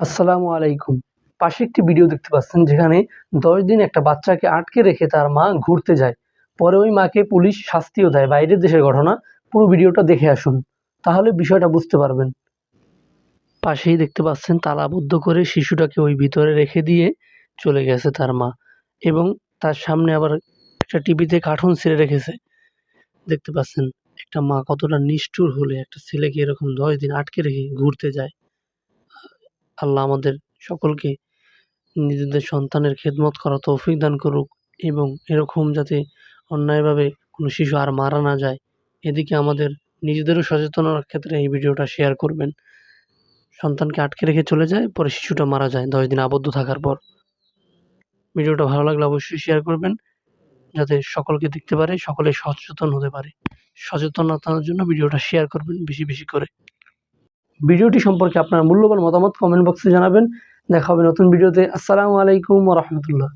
আসসালামু আলাইকুম। পাশে একটি ভিডিও দেখতে পাচ্ছেন যেখানে দশ দিন একটা বাচ্চাকে আটকে রেখে তার মা ঘুরতে যায়। পরে ওই মাকে পুলিশ শাস্তিও দেয়। বাইরের দেশের ঘটনা, পুরো ভিডিওটা দেখে আসুন। তাহলে বিষয়টা বুঝতে পারবেন। পাশেই দেখতে পাচ্ছেন তালাবদ্ধ করে শিশুটাকে ওই ভিতরে রেখে দিয়ে চলে গেছে তার মা। এবং তার সামনে আবার একটা টিভিতে কার্টুন ছেড়ে রেখেছে। দেখতে পাচ্ছেন, একটা মা কতটা নিষ্ঠুর হলে একটা ছেলেকে এরকম দশ দিন আটকে রেখে ঘুরতে যায়। আল্লাহ আমাদের সকলকে নিজেদের সন্তানের খেদমত করা তৌফিক দান করুক এবং এরকম যাতে অন্যায়ভাবে কোনো শিশু আর মারা না যায়। এদিকে আমাদের নিজেদেরও সচেতনার ক্ষেত্রে এই ভিডিওটা শেয়ার করবেন। সন্তানকে আটকে রেখে চলে যায়, পরে শিশুটা মারা যায়, দশ দিন আবদ্ধ থাকার পর। ভিডিওটা ভালো লাগলে অবশ্যই শেয়ার করবেন, যাতে সকলকে দেখতে পারে, সকলে সচেতন হতে পারে। সচেতনতার জন্য ভিডিওটা শেয়ার করবেন বেশি বেশি করে। ভিডিওটি সম্পর্কে আপনার মূল্যবান মতামত কমেন্ট বক্সে জানাবেন। দেখা হবে নতুন ভিডিওতে। আসসালামু আলাইকুম রহমতুল্লাহ।